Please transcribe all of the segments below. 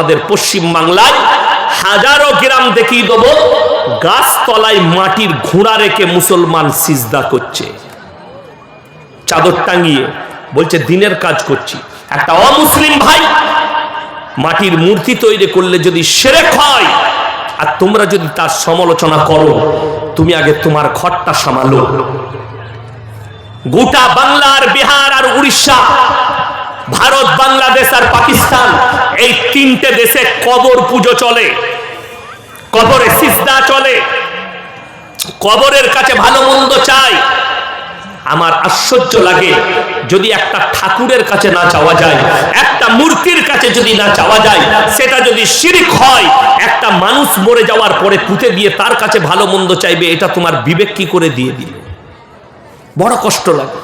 আমাদের পশ্চিম বাংলায় হাজারো গ্রাম দেখিয়ে দেবো, গাছতলায় মাটির ঘোড়া রেখে মুসলমান সিজদা করছে। চাদর টাঙিয়ে বলছে, দিনের কাজ করছি। একটা অমুসলিম ভাই মাটির মূর্তি তৈরি করলে যদি সেরেক হয়, আর তোমরা যদি তার সমালোচনা করো, তুমি আগে তোমার ঘরটা সামালো। গোটা বাংলার, বিহার আর উড়িষ্যা ভারত, বাংলাদেশ আর পাকিস্তান, এই তিনটে দেশে কবর পুজো চলে। কবরে সিজদা চলে। কবরের কাছে ভালো মন্দ চাই। আমার আশ্চর্য লাগে যদি একটা ঠাকুরের কাছে না চাওয়া যায়, একটা মূর্তির কাছে যদি না চাওয়া যায়, সেটা যদি শিরিক হয়, একটা মানুষ মরে যাওয়ার পরে পুঁতে দিয়ে তার কাছে ভালো মন্দ চাইবে, এটা তোমার বিবেক কি করে দিয়ে দিল? বড় কষ্ট লাগে।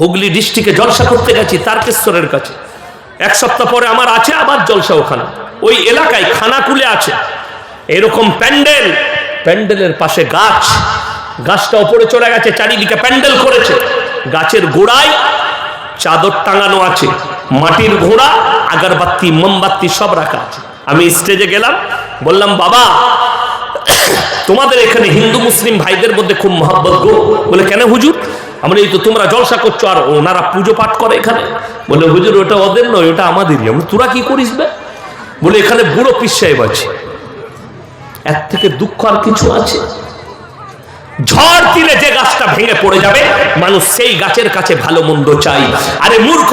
হুগলি ডিস্ট্রিক্টে জলসা করতে গেছি, তারকেশ্বরের কাছে। এক সপ্তাহ পরে আমার আছে আবার জলসা ওখানে। ওই এলাকায় খানাকুলে আছে। এরকম প্যান্ডেল, প্যান্ডেলের পাশে গাছ। গাছটা ওপরে চলে গেছে, চারিদিকে প্যান্ডেল করেছে। গাছের গোড়ায় চাদর টাঙানো আছে, মাটির ঘোড়া, আগারবাতি, মোমবাতি সব রাখা আছে। আমি স্টেজে গেলাম, বললাম, বাবা, তোমাদের এখানে হিন্দু, মুসলিম ভাইদের মধ্যে খুব মহাব্বত গো। বলে, কেন হুজুর? আমরা এই তো তোমরা জলসা করছ, আর ওনারা পুজো পাঠ করে এখানে। বলে, হুজুর, ওটা ওদের নয়, ওটা আমাদেরই। আমরা তোরা কি করিস বে? বলে, এখানে বুড়ো পিস সাহেব আছে। এর থেকে দুঃখ আর কিছু আছে? ঝড় দিলে যে গাছটা ভেঙে পড়ে যাবে, মানুষ সেই গাছের কাছে ভালো মন্দ চাই আরে মূর্খ,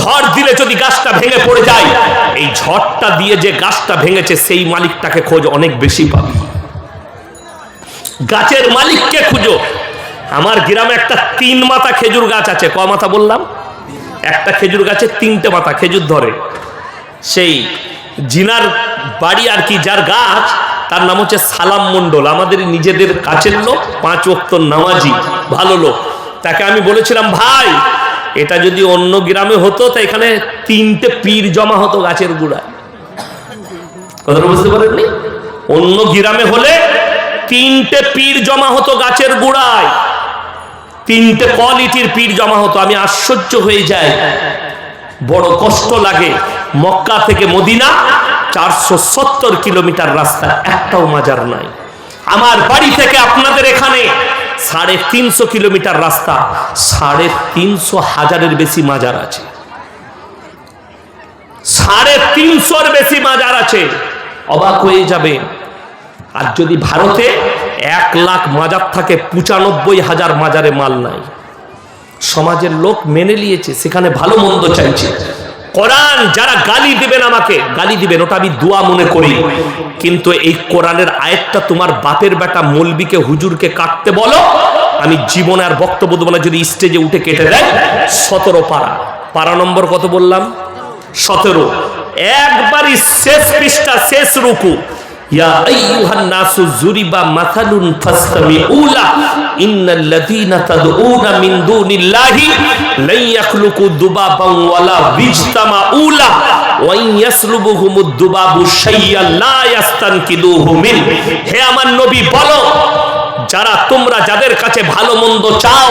ঝড় দিলে যদি গাছটা ভেঙে পড়ে যায়, এই ঝড়টা দিয়ে যে গাছটা ভেঙেছে, সেই মালিকটাকে খোঁজ অনেক বেশি পাবে। গাছের মালিককে খুঁজো আমার গ্রামে একটা তিন মাথা খেজুর গাছ আছে। ক মাথা বললাম? একটা খেজুর গাছে তিনটে মাথা খেজুর ধরে। সেই জিনার বাড়ি আর কি, যার গাছ, তার নাম হচ্ছে সালাম মণ্ডল। আমাদের নিজেদের কাছের লোক, পাঁচ ওক্ত নামাজি, ভালো লোক। তাকে আমি বলেছিলাম, ভাই, এটা যদি অন্য গ্রামে হতো, তা এখানে তিনটে পীর জমা হতো গাছের গুড়ায়। কথাটা বুঝতে পারেননি? অন্য গ্রামে হলে তিনটে পীর জমা হতো গাছের গোড়ায়। তিনটে কোয়ালিটির পীর জমা হতো, আমি আশ্চর্য হয়ে যাই। বড় কষ্ট লাগে। মক্কা থেকে মদিনা, চারশো সত্তর কিলোমিটার রাস্তা, একটাও মাজার নাই। আমার বাড়ি থেকে আপনাদের এখানে সাড়ে তিনশো কিলোমিটার রাস্তা, সাড়ে তিনশো হাজারের বেশি মাজার আছে। সাড়ে তিনশোর বেশি মাজার আছে। অবাক হয়ে যাবে আর যদি ভারতে এক লাখ মাজার থাকে, পঁচানব্বই হাজার মাজারে মাল নাই। সমাজের লোক মেনে নিয়েছে, সেখানে ভালো মন্দ চাইছে। কোরআন যারা গালি দিবেন আমাকে, গালি দিবেন, ওটা আমি দোয়া মনে করি। কিন্তু এই কোরআনের আয়াতটা তোমার বাপের বেটা মলবিকে, হুজুরকে কাটতে বলো, আমি জীবনে আর বক্তব্য দেবো না, যদি স্টেজে উঠে কেটে দেয়, সতেরো পারা। পারা নম্বর কত বললাম? সতেরো। একবারই শেষ পৃষ্ঠা, শেষ রুকু। ইয়া আইয়ুহান নাসু জুরিবা মাথালুন ফাসতামিউলা ইন্নাল্লাযীনা তাদউনা মিন দুনিল্লাহি লা ইয়াখলুকু দুবাবান ওয়ালা বিজতামাউলা ওয়া ইন ইয়াসলুবুহুমুদ দুবাবু শাইয়্যান লা ইয়াস্তানকিদুহু মিন। হে আমার নবী, বলো যারা তোমরা যাদের কাছে ভালো মন্দ চাও,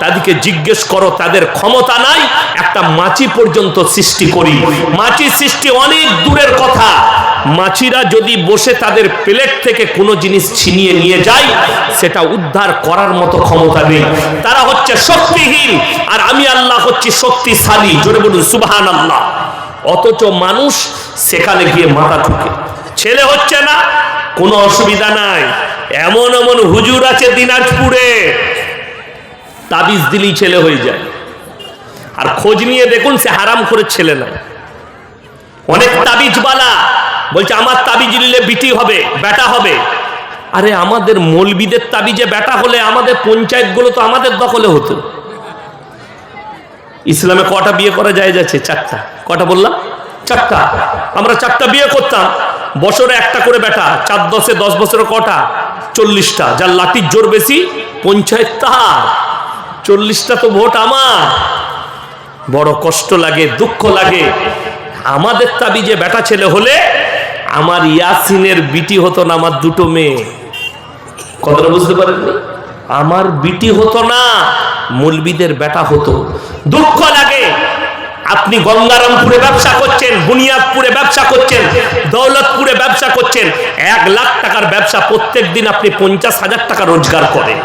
তাদেরকে জিজ্ঞেস করো, তাদের ক্ষমতা নাই, একটা মাছি পর্যন্ত সৃষ্টি করি। মাছি সৃষ্টি অনেক দূরের কথা। মাছিরা যদি বসে তাদের প্লেট থেকে কোনো জিনিস ছিনিয়ে নিয়ে যায়, সেটা উদ্ধার করার মতো ক্ষমতা নেই। তারা হচ্ছে শক্তিহীন, আর আমি আল্লাহ হচ্ছি শক্তিশালী। জোরে বলুন সুবহান আল্লাহ অথচ মানুষ সেখানে গিয়ে মাথা ঠুকে। ছেলে হচ্ছে না, কোনো অসুবিধা নাই। এমন এমন হুজুর আছে দিনাজপুরে। তাবিজ দিলেই ছেলে হয়ে যায়। আর খোঁজ নিয়ে দেখুন সে হারাম করে ছেলে নাই অনেক তাবিজবালা বলছে, আমার তাবিজ নিলে বিটি হবে বেটা হবে। আরে আমাদের মলবিদের তাবিজে বেটা হলে আমাদের পঞ্চায়েতগুলো তো আমাদের দখলে হতো। ইসলামে কটা বিয়ে করা যায় যাচ্ছে? চারটা। কটা বললাম? চারটা। আমরা চারটা বিয়ে করতাম। বছরে একটা করে বেটা চার দশে দশ বছরে কটা? চল্লিশটা। যার লাঠির জোর বেশি পঞ্চায়েত তাহার চল্লিশটা তো ভোট আমার। বড় কষ্ট লাগে, দুঃখ লাগে। আমাদের তাবি যে বেটা ছেলে হলে আমার ইয়াসিনের বিটি হতো না আমার দুটো মেয়ে। কথাটা বুঝতে পারেননি? আমার বিটি হতো না, মুলবিদের বেটা হতো। দুঃখ লাগে। আপনি গঙ্গারামপুরে ব্যবসা করছেন, বুনিয়াদপুরে ব্যবসা করছেন, দৌলতপুরে ব্যবসা করছেন, এক লাখ টাকার ব্যবসা প্রত্যেক দিন আপনি পঞ্চাশ হাজার টাকা রোজগার করেন।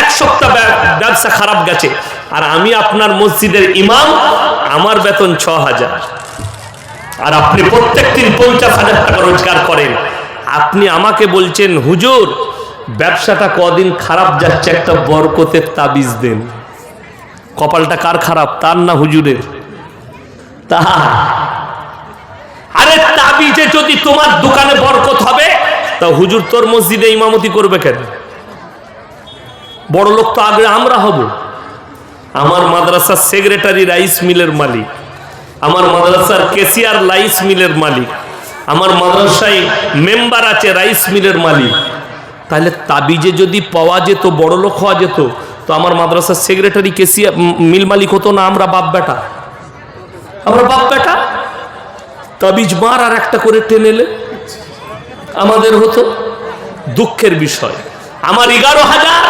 এক সপ্তাহ ব্যবসা খারাপ গেছে, আর আমি আপনার মসজিদের ইমাম, আমার বেতন ছ হাজার। আর আপনি প্রত্যেক দিন পঞ্চাশ হাজার টাকা রোজগার করেন। আপনি আমাকে বলছেন, হুজুর, ব্যবসাটা কদিন খারাপ যাচ্ছে, একটা বরকতের তাবিজ দেন। কপালটা কার খারাপ? তার না হুজুরের? তা আরে তাবিজে যদি তোমার দোকানে বরকত হবে, তা হুজুর তোর মসজিদে ইমামতি করবে কেন? বড় লোক তো আগে আমরা হব। আমার মাদ্রাসার সেক্রেটারি রাইস মিলের মালিক। আমার মাদ্রাসার কেসিয়ার রাইস মিলের মালিক। আমার মাদ্রাসায় মেম্বার আছে রাইস মিলের মালিক। তাহলে তাবিজে যদি পাওয়া যেত, বড় লোক হওয়া যেত তো আমার মাদ্রাসার সেক্রেটারি কেসিয়া মিল মালিক হতো না, আমরা বাপ বেটা। আমরা বাপ বেটা? তাবিজ মার আর একটা করে টেনেলে আমাদের হতো দুঃখের বিষয়। আমার এগারো হাজার,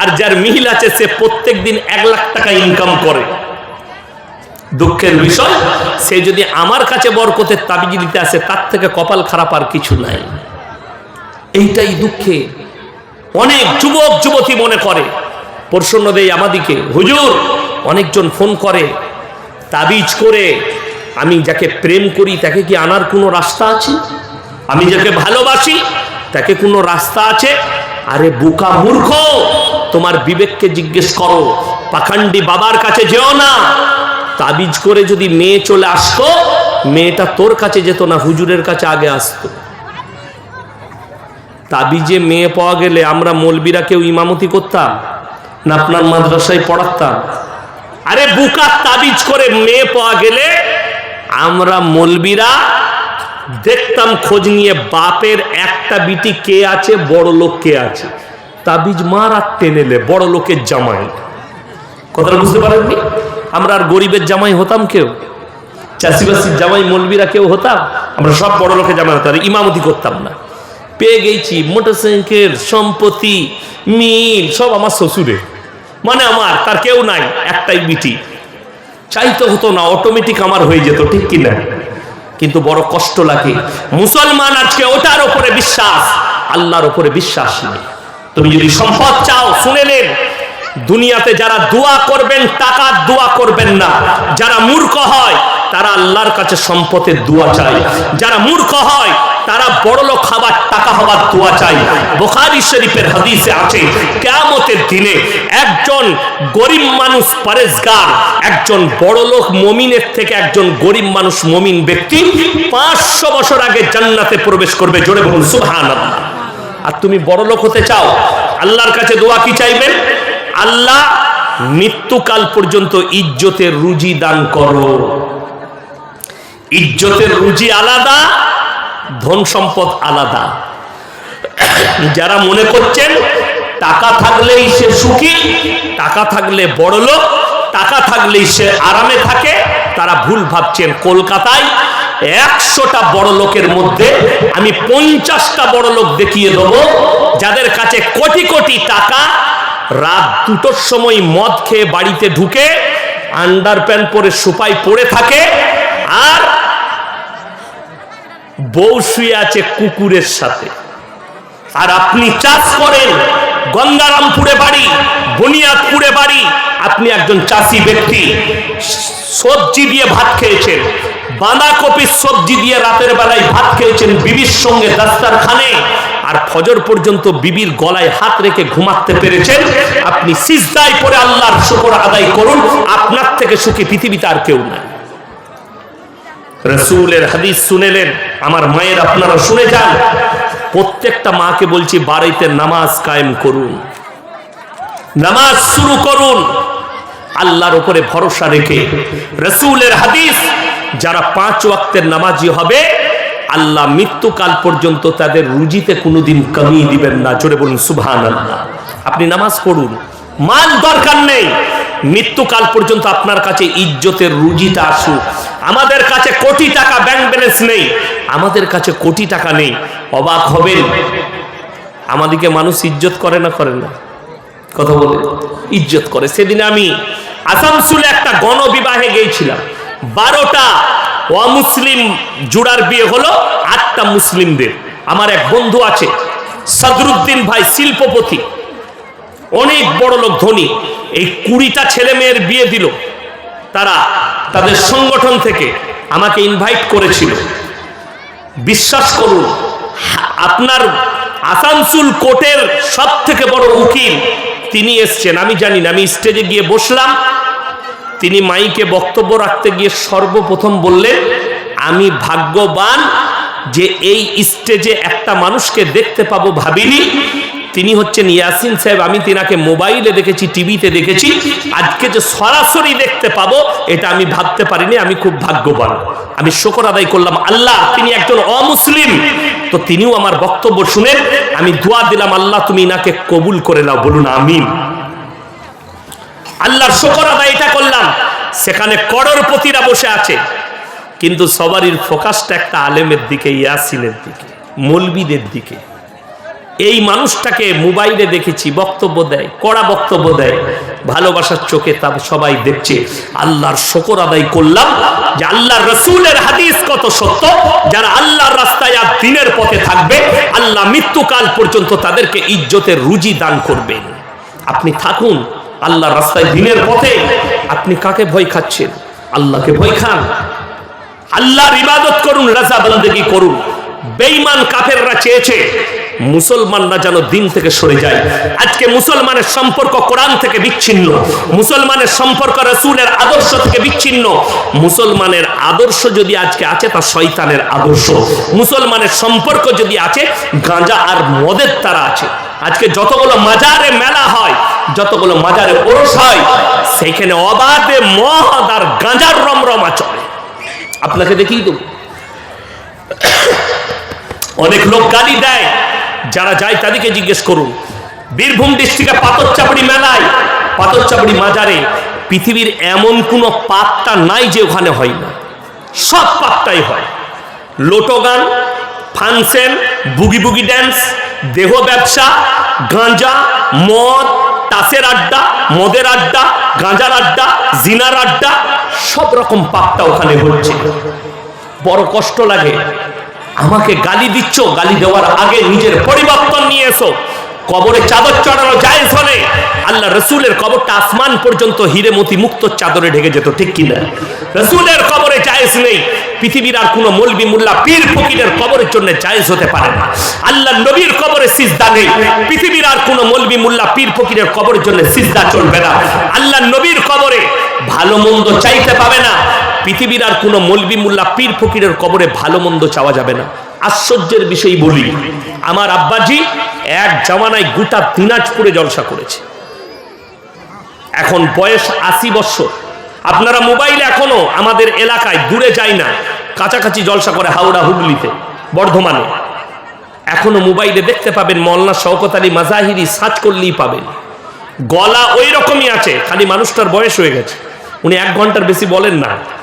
আর যার মিল আছে সে প্রত্যেক দিন এক লাখ টাকা ইনকাম করে। দুঃখের বিষয়, সে যদি আমার কাছে বরকতের তাবিজ দিতে আসে, তার থেকে কপাল খারাপ আর কিছু নাই। এইটাই দুঃখে। অনেক যুবক, যুবতী মনে করে প্রসন্ন দেয় আমাদিকে, হুজুর, অনেকজন ফোন করে, তাবিজ করে, আমি যাকে প্রেম করি তাকে কি আনার কোনো রাস্তা আছে? আমি যাকে ভালোবাসি তাকে কোনো রাস্তা আছে? আরে বোকা মূর্খ, তোমার বিবেককে জিজ্ঞেস করো, পাখান্ডি বাবার কাছে যেও না। তাবিজ করে যদি মেয়ে চলে আসতো, মেয়েটা তোর কাছে যেত না, হুজুরের কাছে আগে আসতো। তাবিজে মেয়ে পাওয়া গেলে আমরা মলবিরা কেউ ইমামতি করতাম? না আপনার মাদ্রাসায় পড়াতাম আরে বুকা তাবিজ করে মেয়ে পাওয়া গেলে আমরা মলবিরা দেখতাম খোঁজ নিয়ে বাপের একটা বিটি কে আছে, বড় লোক কে আছে। তাবিজ মার আর টেনেলে বড় লোকের জামাই। কথাটা বুঝতে পারেননি? আমরা আর গরিবের জামাই হতাম কেউ? চাষিবাসীর জামাই মলবিরা কেউ হতাম? আমরা সব বড় লোকের জামাই হতাম ইমামতি করতাম না। পেয়ে গেছি, মোটরসাইকেল, সম্পত্তি, মিল, সব আমার শ্বশুরে। মানে আমার, তার কেউ নাই, একটাই বিটি। চাইতে হতো না অটোমেটিক আমার হয়ে যেত, ঠিক কিনা? কিন্তু বড় কষ্ট লাগে। মুসলমান আজকে ওটার উপরে বিশ্বাস, আল্লাহর উপরে বিশ্বাস নেই। তুমি যদি সম্পদ চাও, শুনে নেন। দুনিয়াতে যারা দোয়া করবেন টাকার দোয়া করবেন না। যারা মূর্খ হয়, তারা আল্লাহর কাছে সম্পদের দোয়া চায়। যারা মূর্খ হয় তারা বড় লোক খাবার টাকা হবার দোয়া চাই। বোখারি শরীফের হাদিসে আছে, কেয়ামতের দিনে একজন গরিব মানুষ পরেশগার একজন বড় লোক মমিনের থেকে একজন গরিব মানুষ মমিন ব্যক্তি পাঁচশো বছর আগে জান্নাতে প্রবেশ করবে। জোরে বলুন সুবহান আর তুমি বড় লোক হতে চাও, আল্লাহর কাছে দোয়া কি চাইবেন? আল্লাহ, মৃত্যুকাল পর্যন্ত ইজ্জতের রুজি দান করো। ইজ্জতের রুজি আলাদা ধন সম্পদ আলাদা। যারা মনে করছেন টাকা থাকলেই সে সুখী, টাকা থাকলে বড় লোক, টাকা থাকলেই সে আরামে থাকে, তারা ভুল ভাবছেন। কলকাতায় একশোটা বড় লোকের মধ্যে আমি পঞ্চাশটা বড় লোক দেখিয়ে দেবো, যাদের কাছে কোটি কোটি টাকা রাত দুটোর সময় মদ খেয়ে বাড়িতে ঢুকে, আন্ডার প্যান্ট পরে সুপাই পড়ে থাকে, আর বউ শুয়ে আছে কুকুরের সাথে। আর আপনি চাষ করেন গঙ্গারামপুরে বাড়ি, বুনিয়াদপুরে বাড়ি, আপনি একজন চাষি ব্যক্তি, সবজি দিয়ে ভাত খেয়েছেন বাঁধাকপির সবজি দিয়ে রাতের বেলায় ভাত খেয়েছেন, বিবির সঙ্গে দাস্তারখানে, আর ফজর পর্যন্ত বিবির গলায় হাত রেখে ঘুমাতে পেরেছেন, আপনি সিজদায় পরে আল্লাহর শুকর আদায় করুন, আপনার থেকে সুখী পৃথিবীতে আর কেউ নাই। রসুলের হাদিস শুনেলেন। আমার মায়ের আপনারা শুনে যান। প্রত্যেকটা মাকে বলছি, বাড়িতে নামাজ কায়েম করুন। নামাজ শুরু করুন। আল্লাহর উপরে ভরসা রেখে। রসুলের হাদিস, যারা পাঁচ ওয়াক্তের নামাজি হবে, আল্লাহ মৃত্যুকাল পর্যন্ত তাদের রুজিতে কোনোদিন কমিয়ে দিবেন না। জোরে বলুন সুবহান আল্লাহ আপনি নামাজ পড়ুন। মাল দরকার নেই। মৃত্যুকাল পর্যন্ত আপনার কাছে ইজ্জতের রুজিটা আসুক। আমাদের কাছে কোটি টাকা ব্যাংক ব্যালেন্স নেই। আমাদের কাছে কোটি টাকা নেই। অবাক হবেন? আমাদেরকে মানুষ ইজ্জত করে না করে না? কথা বলে। ইজ্জত করে। সেদিন আমি আসানসুলে একটা গণবিবাহে গিয়েছিলাম। বারোটা অমুসলিম জুড়ার বিয়ে হলো, আটটা মুসলিমদের। আমার এক বন্ধু আছে, সদরুদ্দিন ভাই, শিল্পপতি। অনেক বড় লোক ধনী। এই কুড়িটা ছেলে মেয়ের বিয়ে দিল। তারা তাদের সংগঠন থেকে আমাকে ইনভাইট করেছিল। বিশ্বাস করুন, আপনার আসানসুল কোর্টের সব থেকে বড় উকিল তিনি এসছেন। আমি জানি না, আমি স্টেজে গিয়ে বসলাম। তিনি মাইকে বক্তব্য রাখতে গিয়ে সর্বপ্রথম বললেন, আমি ভাগ্যবান যে এই স্টেজে একটা মানুষকে দেখতে পাবো ভাবিনি। তিনি হচ্ছেন ইয়াসিন সাহেব, আমি তিনাকে মোবাইলে দেখেছি, টিভিতে দেখেছি। আজকে যে সরাসরি দেখতে পাবো, এটা আমি ভাবতে পারিনি, আমি খুব ভাগ্যবান। আমি শকর আদায় করলাম, আল্লাহ তিনি একজন অমুসলিম। তো তিনিও আমার বক্তব্য শুনেন, আমি দোয়া দিলাম, আল্লাহ তুমি ইনাকে কবুল করে নাও, বলুন আমিন। আল্লাহর শকর আদায় এটা করলাম, সেখানে করোড়পতিরা বসে আছে। কিন্তু সবারই ফোকাসটা একটা আলেমের দিকে, ইয়াসিনের দিকে, মলবিদের দিকে। এই মানুষটাকে মোবাইলে দেখেছি, বক্তব্য দেয়, কড়া বক্তব্য দেয়। ভালোবাসার চোখে তা সবাই দেখছে। আল্লাহর শকর আদায় করলাম যে আল্লাহর রসুলের হাদিস কত সত্য। যারা আল্লাহর রাস্তায় আর দিনের পথে থাকবে, আল্লাহ মৃত্যুকাল পর্যন্ত তাদেরকে ইজ্জতের রুজি দান করবেন। আপনি থাকুন আল্লাহর রাস্তায় দিনের পথে। আপনি কাকে ভয় খাচ্ছেন? আল্লাহকে ভয় খান। আল্লাহর ইবাদত করুন, রাজা বন্দেগি করুন। বেঈমান কাফেররা চেয়েছে মুসলমানরা যেন দিন থেকে সরে যায়। আজকে মুসলমানের সম্পর্ক কোরআন থেকে বিচ্ছিন্ন। মুসলমানের সম্পর্ক রসুলের আদর্শ থেকে বিচ্ছিন্ন। মুসলমানের আদর্শ যদি আজকে আছে, তা শয়তানের আদর্শ। মুসলমানের সম্পর্ক যদি আছে, গাঁজা আর মদের তারা আছে। আজকে যতগুলো মাজারে মেলা হয়, যতগুলো মাজারে ওরস হয়, সেখানে অবাধে মদ আর গাঁজার রমরমা চলে। আপনাকে দেখিয়ে দেবো। অনেক লোক গালি দেয়। যারা যায় তাদেরকে জিজ্ঞেস করুন। বীরভূম ডিস্ট্রিক্টে পাথরচাপড়ি মেলায়, পাথরচাপড়ি মাজারে পৃথিবীর এমন কোনো পাতটা নাই যে ওখানে হয় না। সব পাতটাই হয়। লোটো গান ফাংশন বুগি বুগি ড্যান্স, দেহ ব্যবসা, গাঁজা, মদ, তাসের আড্ডা, মদের আড্ডা, গাঁজার আড্ডা, জিনার আড্ডা, সব রকম পাপটা ওখানে হচ্ছে। বড় কষ্ট লাগে। আমাকে গালি দিচ্ছ, গালি দেওয়ার আগে নিজের পরিবর্তন নিয়ে এসো। কবরে চাদর চড়ানো যায় হলে আল্লাহ রসুলের কবরটা আসমান পর্যন্ত হিরে মতি মুক্ত চাদরে ঢেকে যেত, ঠিক কিনা? রসুলের কবরে জায়েজ নেই। পৃথিবীর আর কোনো মলবি মুল্লা পীর ফকিরের কবরের জন্য জায়েজ হতে পারে না। আল্লাহ নবীর কবরে সিজদা নেই। পৃথিবীর আর কোনো মলবি মুল্লা পীর ফকিরের কবরের জন্য সিজদা চলবে না। আল্লাহ নবীর কবরে ভালো মন্দ চাইতে পাবে না। পৃথিবীর আর কোনো মলবি মুল্লা পীর ফকিরের কবরে ভালো মন্দ চাওয়া যাবে না। আশ্চর্যের বিষয় বলি। আমার আব্বাজি এক জামানায় গোটা দিনাজপুরে জলসা করেছে। এখন বয়স আশি বছর। আপনারা মোবাইলে এখনও আমাদের এলাকায় দূরে যায় না। কাছাকাছি জলসা করে হাওড়া হুগলিতে, বর্ধমানে। এখনও মোবাইলে দেখতে পাবেন মল্লা শওকত আলী, মাজাহিরি সার্চ করলেই পাবেন। গলা ওই রকমই আছে, খালি মানুষটার বয়স হয়ে গেছে। উনি এক ঘণ্টার বেশি বলেন না।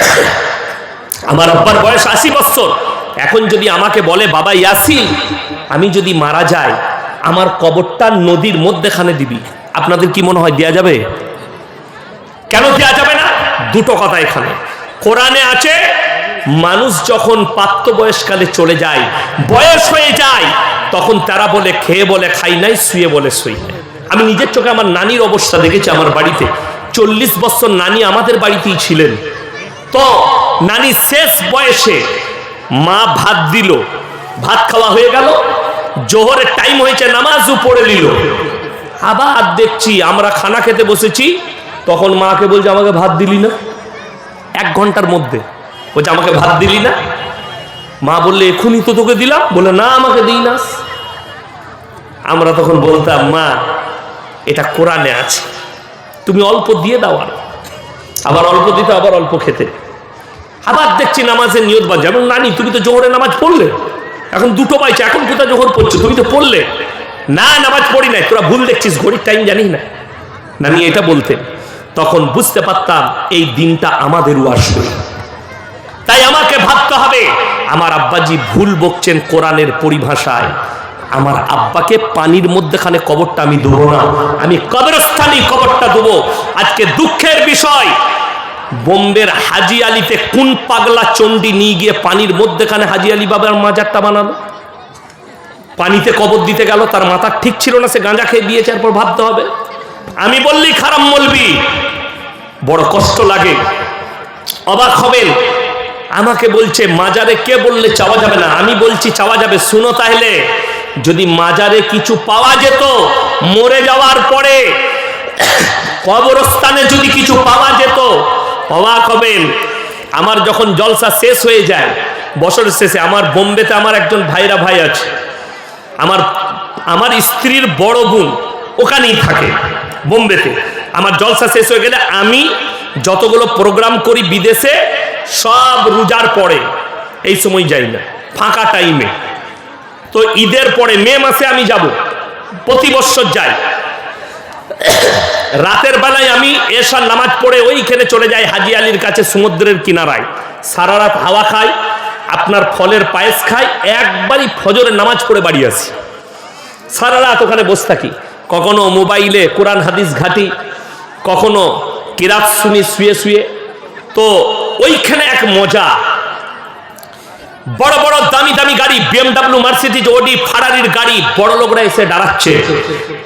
আমার আব্বার বয়স আশি বছর এখন যদি আমাকে বলে, বাবা ইয়াসিন, আমি যদি মারা যাই, আমার কবরটা নদীর মধ্যেখানে দিবি। আপনাদের কি মনে হয়, দেয়া যাবে? কেন দেয়া যাবে না? দুটো কথা এখানে। কোরআনে আছে, মানুষ যখন প্রাপ্তবয়স্কালে চলে যায়, বয়স হয়ে যায়, তখন তারা বলে, খেয়ে বলে, খাই নাই, শুয়ে বলে, শুই নাই। আমি নিজের চোখে আমার নানির অবস্থা দেখেছি আমার বাড়িতে। চল্লিশ বছর নানি আমাদের বাড়িতেই ছিলেন। তো, নানি শেষ বয়সে মা ভাত দিল। ভাত খাওয়া হয়ে গেল, জোহরের টাইম হয়েছে নামাজও পড়ে নিল। আবার দেখছি, আমরা খানা খেতে বসেছি, তখন মাকে বলছে, আমাকে ভাত দিলি না? এক ঘণ্টার মধ্যে। বলছে, আমাকে ভাত দিলি না? মা বললে এখনই তো তোকে দিলাম। বলে না, আমাকে দিই না। আমরা তখন বলতাম, মা, এটা কোরআনে আছে। তুমি অল্প দিয়ে দাও আর। আবার অল্প দিতে, আবার অল্প খেতে। আবার দেখছি নামাজের নিয়ত বান যেমন নানি, তুমি তো জোহরে নামাজ পড়লে। এখন দুটো পাইছে এখন কোথায় জোহর পড়ছো? তুমি তো পড়লে। না, নামাজ পড়ি নাই। তোরা ভুল দেখছিস, ঘড়ির টাইম জানিস না। নানি এটা বলতেন তখন বুঝতে পারতাম এই দিনটা আমাদেরও আসবে। তাই আমাকে ভাবতে হবে, আমার আব্বাজি ভুল বকছেন কোরআনের পরিভাষায়। আমার আব্বাকে পানির মধ্যেখানে কবরটা আমি দেবো না। আমি কবরস্থানে কবরটা দেবো। আজকে দুঃখের বিষয় বোম্বের হাজি আলীতে কোন পাগলা চণ্ডী নিয়ে গিয়ে পানির মধ্যেখানে হাজি আলী বাবার মাজারটা বানালো? পানিতে কবর দিতে গেল, তার মাথা ঠিক ছিল না, সে গাঁজা খেয়ে দিয়েছে, এরপর ভাবতে হবে। আমি বললি, খারাপ বলবি। বড় কষ্ট লাগে। অবাক হবেন। আমাকে বলছে, মাজারে কে বললে চাওয়া যাবে না? আমি বলছি, চাওয়া যাবে। শুনো তাহলে, যদি মাজারে কিছু পাওয়া যেত, মরে যাওয়ার পরে, কবরস্থানে যদি কিছু পাওয়া যেত অবাক হবেন। আমার যখন জলসা শেষ হয়ে যায় বছরের শেষে আমার বোম্বেতে আমার একজন ভাইরা ভাই আছে। আমার আমার স্ত্রীর বড় বোন ওখানেই থাকে, বোম্বেতে। আমার জলসা শেষ হয়ে গেলে আমি যতগুলো প্রোগ্রাম করি বিদেশে, সব রোজার পরে, এই সময় যাই না, ফাঁকা টাইমে তো ঈদের পরে মে মাসে আমি যাব, প্রতি বছর যাই। রাতের বেলায় আমি এসার নামাজ পড়ে ওইখানে চলে যাই হাজি আলীর কাছে সমুদ্রের কিনারায়। সারা রাত হাওয়া খাই, আপনার ফলের পায়েস খাই, একবারই ফজরের নামাজ পড়ে বাড়ি আসি। সারা রাত ওখানে বসে থাকি। কখনো মোবাইলে কোরআন, হাদিস ঘাটি, কখনো কিরাত শুনি, শুয়ে শুয়ে। তো ওইখানে এক মজা। বড় বড়, দামি দামি গাড়ি, বিএমডাব্লিউ, মার্সিডিজ ওডি ফারারির গাড়ি বড় লোকরা এসে দাঁড়াচ্ছে।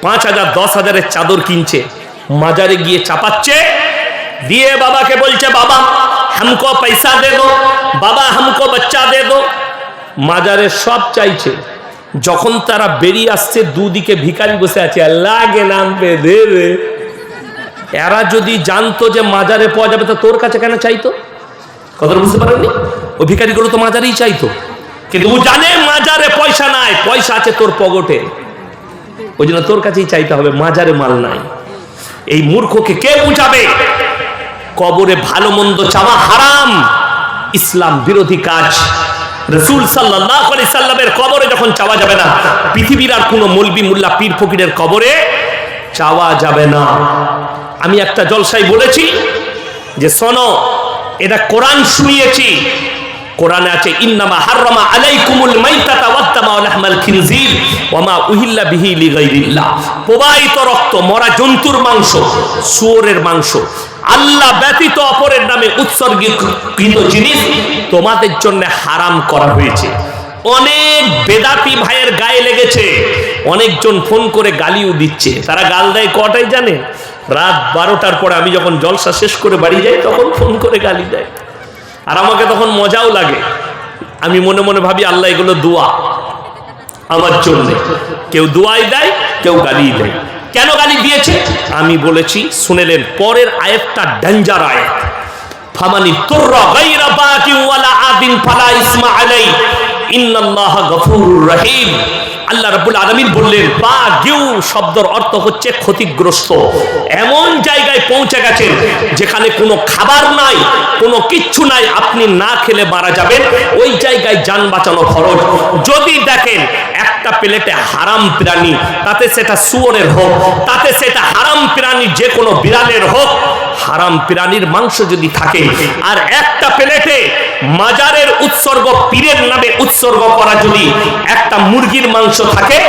পাঁচ হাজার, দশ হাজারের চাদর কিনছে। মাজারে গিয়ে চাপাচ্ছে। দিয়ে বাবাকে বলছে, বাবা, হামকো পয়সা দে দো, বাবা, হামকো বাচ্চা দে দো। মাজারে সব চাইছে। যখন তারা বেরিয়ে আসছে, দুদিকে ভিখারি বসে আছে লাগে নাম পে দে রে এরা যদি জানতো যে মাজারে পাওয়া যাবে, তো তোর কাছে কেন চাইতো? কথাটা বুঝতে পারেননি? ও ভিখারিগুলো তো মাজারেই চাইতো। কিন্তু ও জানে মাজারে পয়সা নাই, পয়সা আছে তোর পগটে ওই জন্য তোর কাছেই চাইতে হবে, মাজারে মাল নাই। এই মূর্খকে কে বুঝাবে? কবরে ভালো মন্দ চাওয়া হারাম। ইসলাম বিরোধী কাজ। রসুল সাল্লাহ সাল্লামের কবরে যখন চাওয়া যাবে না, পৃথিবীর আর কোনো মলবি মুল্লা পীর ফকিরের কবরে চাওয়া যাবে না। আমি একটা জলসাই বলেছি যে, শোনো, এটা কোরআন শুনিয়েছি। কোরআনে আছে, ইন্নামা হাররামা আলাইকুমুল মাইতাতা প্রবাহিত রক্ত, মরা জন্তুর মাংস, শুয়োরের মাংস, আল্লাহ ব্যতীত অপরের নামে উৎসর্গীকৃত জিনিস তোমাদের জন্য হারাম করা হয়েছে। অনেক বেদাতি ভাইয়ের গায়ে লেগেছে, অনেকজন ফোন করে গালিও দিচ্ছে। তারা গাল দেয় কটাই জানে? রাত বারোটার পরে আমি যখন জলসা শেষ করে বাড়ি যাই, তখন ফোন করে গালি দেয়। আর আমাকে তখন মজাও লাগে। আমি মনে মনে ভাবি, আল্লাহ এগুলো দোয়া। আমার জন্য। কেউ দোয়াই দেয়, কেউ গালি দেয়। কেন গালি দিয়েছে? আমি বলেছি শুনেলেন পরের আয়াতটা ডেঞ্জার আয়াত। ফামানি তোর ইন্নাল্লাহা গফুরুর রহিম। আল্লাহ রাব্বুল আলামিন বললেন বা গিউ শব্দের অর্থ হচ্ছে ক্ষতিগ্রস্ত। এমন জায়গায় পৌঁছে গেছেন যেখানে কোনো খাবার নাই, কোনো কিচ্ছু নাই, আপনি না খেলে মারা যাবেন। ওই জায়গায় যান বাঁচানো খরচ যদি দেখেন একটা প্লেটে হারাম প্রাণী, তাতে সেটা শুয়োরের হোক, তাতে সেটা হারাম প্রাণী যে কোনো বিড়ালের হোক হারাম প্রাণীর মাংস যদি থাকে আর একটা প্লেটে মাজারের উৎসর্গ পীরের নামে উৎসর্গ করা যদি একটা মুরগির মাংস থাকে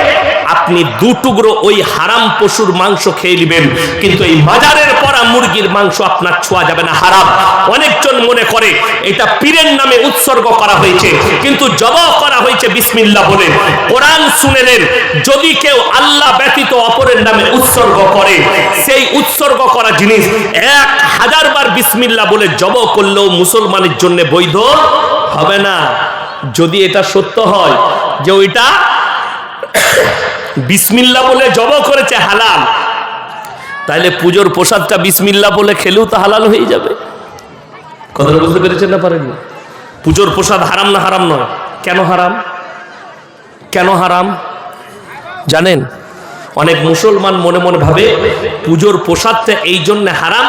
আপনি দু টুকরো ওই হারাম পশুর মাংস খেয়ে নেবেন। কিন্তু এই মাজারের পরা মুরগির মাংস আপনার ছোঁয়া যাবে না হারাম। অনেকজন মনে করে এটা পীরের নামে উৎসর্গ করা হয়েছে কিন্তু জব করা হয়েছে বিসমিল্লাহ বলে। কোরআন শুনেলেন যদি কেউ আল্লাহ ব্যতীত অপরের নামে উৎসর্গ করে সেই উৎসর্গ করা জিনিস এক হাজার বার বিসমিল্লাহ বলে জব করলেও মুসলমানের জন্য বৈধ হবে না। যদি এটা সত্য হয় যে ওইটা বিসমিল্লা বলে জব করেছে হালাল, তাহলে পুজোর প্রসাদটা বিসমিল্লা বলে খেলেও তো হালাল হয়ে যাবে। কথাটা বুঝতে পেরেছেন না পারেননি? পুজোর প্রসাদ হারাম না হারাম নয়। কেন হারাম? কেন হারাম? জানেন, অনেক মুসলমান মনে মনে ভাবে পুজোর প্রসাদটা এই জন্য হারাম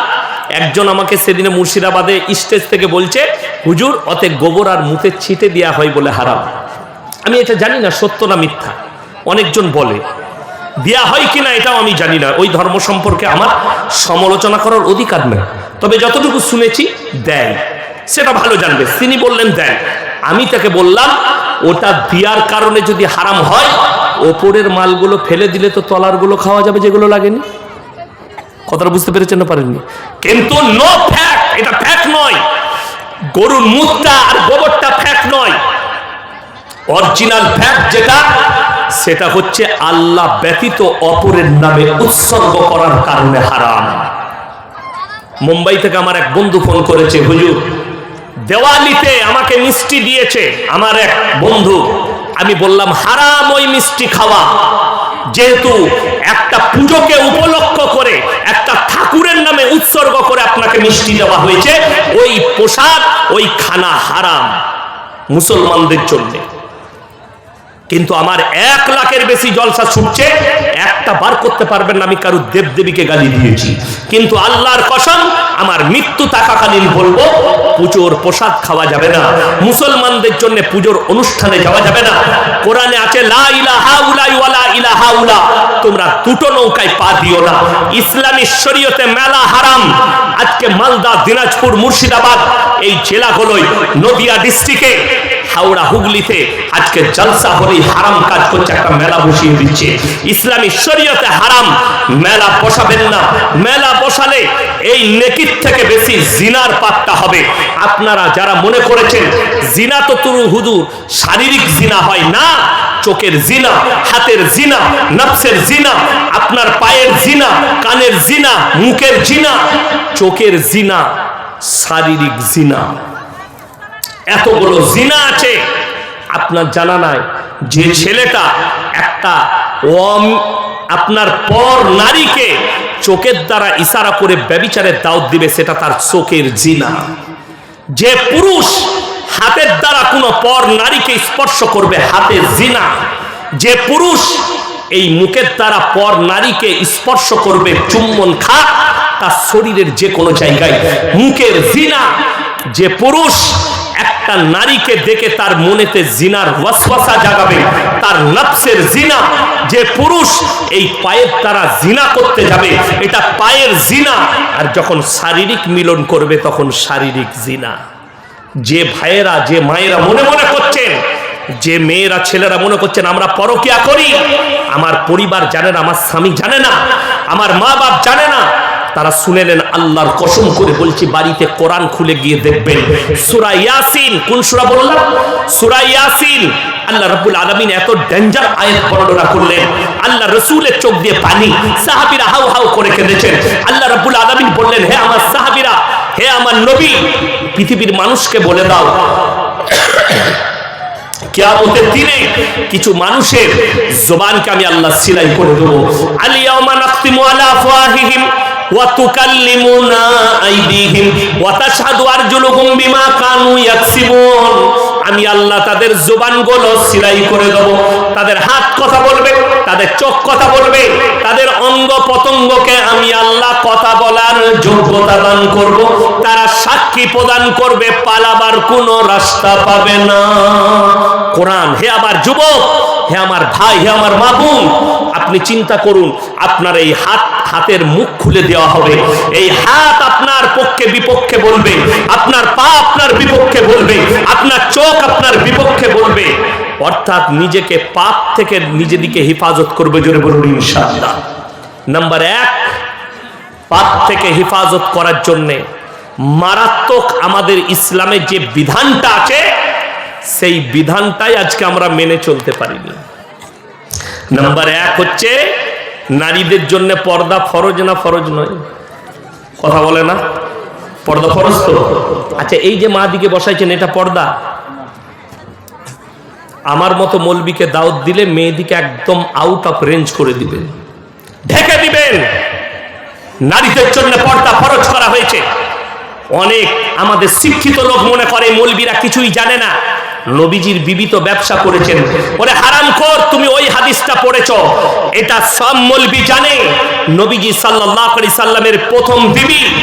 একজন আমাকে সেদিনে মুর্শিদাবাদে স্টেজ থেকে বলছে, হুজুর অতে গোবর আর মুখে ছিটে দেওয়া হয় বলে হারাম। আমি এটা জানি না, সত্য না মিথ্যা? অনেকজন বলে, দেয়া হয় কিনা এটাও আমি জানি না। ওই ধর্ম সম্পর্কে আমার সমালোচনা করার অধিকার নেই। তবে যতটুকু শুনেছি, দেয়। সেটা ভালো জানবে। তিনি বললেন দেন আমি তাকে বললাম, ওটা দেওয়ার কারণে যদি হারাম হয়, ওপরের মালগুলো ফেলে দিলে তো তলারগুলো খাওয়া যাবে যেগুলো লাগেনি? কথাটা বুঝতে পেরেছেন না পারেননি? কিন্তু নো ফ্যাট এটা ফ্যাট নয়। গরুর মুখটা আর গোবরটা ফ্যাট নয়। অরিজিনাল ফ্যাট যেটা, সেটা হচ্ছে আল্লাহ ব্যতীত অপরের নামে উৎসর্গ করার কারণে হারাম। মুম্বাই থেকে আমার এক বন্ধু ফোন করেছে, হুজুর, দেওয়ালিতে আমাকে মিষ্টি দিয়েছে। আমার এক বন্ধু, আমি বললাম, হারাম ওই মিষ্টি খাওয়া। যেহেতু একটা পুজোকে উপলক্ষ করে, একটা ঠাকুরের নামে উৎসর্গ করে আপনাকে মিষ্টি দেওয়া হয়েছে, ওই পোশাক, ওই খানা হারাম মুসলমানদের জন্যে। কিন্তু আমার এক লাখের বেশি জলসা ছুটছে, একটা বার করতে পারবেন না, আমি কারু দেবদেবীকে গালি দিয়েছি। কিন্তু আল্লাহর কসম, আমার মৃত্যু থাকাকালীন বলব, পুজোর প্রসাদ খাওয়া যাবে না, মুসলমানদের জন্য পুজোর অনুষ্ঠানে যাওয়া যাবে না। কোরআনে আছে, লা ইলাহা উলাই ওয়ালা ইলাহা উলা। তোমরা দুটো নৌকায় পা দিও না। ইসলামী শরীয়তে মেলা হারাম। আজকে মালদা, দিনাজপুর, মুর্শিদাবাদ, এই জেলাগুলোই নদিয়া ডিস্ট্রিক্টে হাওড়া হুগলিতে আজকে জলসা হলেই হারাম কাজ করছে, একটা মেলা বসিয়ে দিচ্ছে। ইসলামী শরীয়তে হারাম, মেলা বসাবেন না। মেলা বসালে এই নেকির থেকে বেশি জিনার পাতটা হবে। আপনারা যারা মনে করেছেন, জিনা তো তুরু হুদুর শারীরিক জিনা হয় না, চোখের জিনা, হাতের জিনা, নফসের জিনা, আপনার পায়ের জিনা, কানের জিনা, মুখের জিনা, চোখের জিনা, শারীরিক জিনা। এতগুলো জিনা আছে। আপনার জানা নাই। যে ছেলেটা একটা অম আপনার পর নারীকে চোখের দ্বারা ইশারা করে ব্যবিচারের দাওয়াত দিবে সেটা তার চোখের জিনা। যে পুরুষ হাতের দ্বারা কোনো পর নারীকে স্পর্শ করবে হাতে জিনা। যে পুরুষ এই মুখের দ্বারা পর নারীকে স্পর্শ করবে চুম্বন খা তার শরীরের যে কোনো জায়গায় মুখের জিনা। যে পুরুষ একটা নারীকে দেখে তার মনেতে জিনার ওয়াসওয়াসা জাগাবে, তার নফসের জিনা, যে পুরুষ এই পায়ের দ্বারা জিনা করতে যাবে, এটা পায়ের জিনা। আর যখন শারীরিক মিলন করবে, তখন শারীরিক জিনা। যে ভাইয়েরা, যে মায়েরা মনে মনে করছেন, যে মেয়েরা, ছেলেরা মনে করছেন, আমরা পরকিয়া করি। আমার পরিবার জানে না, আমার স্বামী জানে না, আমার মা বাপ জানে না তারা শুনেলেন, আল্লাহর কসম করে বলছি, বাড়িতে কোরআন খুলে গিয়ে দেখবেন। সূরা ইয়াসিন, কোন সূরা বললাম? সূরা ইয়াসিন। আল্লাহ রাব্বুল আলামিন এত ডেঞ্জার আয়াত বর্ণনা করলেন। আল্লাহ রসুলের চোখ দিয়ে পানি, সাহাবীরা হাউ হাউ করে কেঁদেছেন। আল্লাহ রাব্বুল আলামিন বললেন, হে আমার সাহাবীরা, হে আমার নবী, পৃথিবীর মানুষকে বলে দাও কিছু মানুষের জবানকে আমি আল্লাহ সিলাই করে দেবো। আলিয়াউমা নাখতিমু আলা আফওয়াহিহিম ওয়া বিমা কানু আমি আল্লাহ তাদের জবানগুলো সিলাই করে দেব। তাদের হাত কথা বলবে, তাদের চোখ কথা বলবে, তাদের অঙ্গ পতঙ্গকে আমি আল্লাহ কথা বলার যোগ্যতা দান করব। তারা সাক্ষী প্রদান করবে, পালাবার কোনো রাস্তা পাবে না। কোরআন, হে আমার যুবক, হে আমার ভাই, হে আমার মাবুন আপনি চিন্তা করুন, আপনার এই হাত, হাতের মুখ খুলে দেওয়া হবে। এই হাত আপনার পক্ষে বিপক্ষে বলবে, আপনার পা আপনার বিপক্ষে বলবে, আপনার চোখ আপনার বিপক্ষে বলবে। অর্থাৎ নিজেকে পাপ থেকে নিজেদিকে হেফাজত করবে জোরে বলুন, ইনশাআল্লাহ। নাম্বার এক, পাপ থেকে হেফাজত করার জন্যে মারাত্মক আমাদের ইসলামের যে বিধানটা আছে, সেই বিধানটাই আজকে আমরা মেনে চলতে পারিনি। নাম্বার এক হচ্ছে নারীদের জন্য পর্দা ফরজ না ফরজ নয়? কথা বলে না? পর্দা ফরজ তো? আচ্ছা এই যে মা দিকে বসাইছেন, এটা পর্দা? আমার মতো মলবিকে দাওয়াত দিলে মেয়েদিকে একদম আউট অফ রেঞ্জ করে দিবেন ঢেকে দিবেন! নারীদের জন্য পর্দা ফরজ করা হয়েছে। অনেক আমাদের শিক্ষিত লোক মনে করে, মলবিরা কিছুই জানে না। নবীজির বিবিত ব্যবসা করেছেন। ওরে হারাম কর তুমি ওই হাদিসটা পড়েছ। এটা সব মলবি জানে, নবীজি আলাইহি সাল্লামের প্রথম বিবি।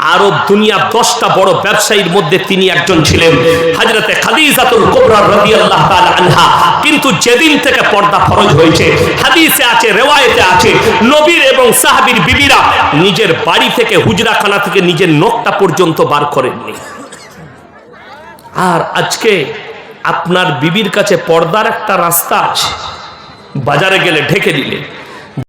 আরব দুনিয়া দশটা বড় ব্যবসায়ীর মধ্যে তিনি একজন ছিলেন হাজরতে খাদিজাতুল কুবরা রাদিয়াল্লাহু তাআলা আনহা। কিন্তু যেদিন থেকে পর্দা ফরজ হয়েছে, হাদিসে আছে, রেওয়ায়েতে আছে, নবীর এবং সাহাবীর বিবিরা নিজের বাড়ি থেকে হুজরাখানা থেকে নিজের নখটা পর্যন্ত বার করেননি। আর আজকে আপনার বিবির কাছে পর্দার একটা রাস্তা আছে। বাজারে গেলে ঢেকে দিলে।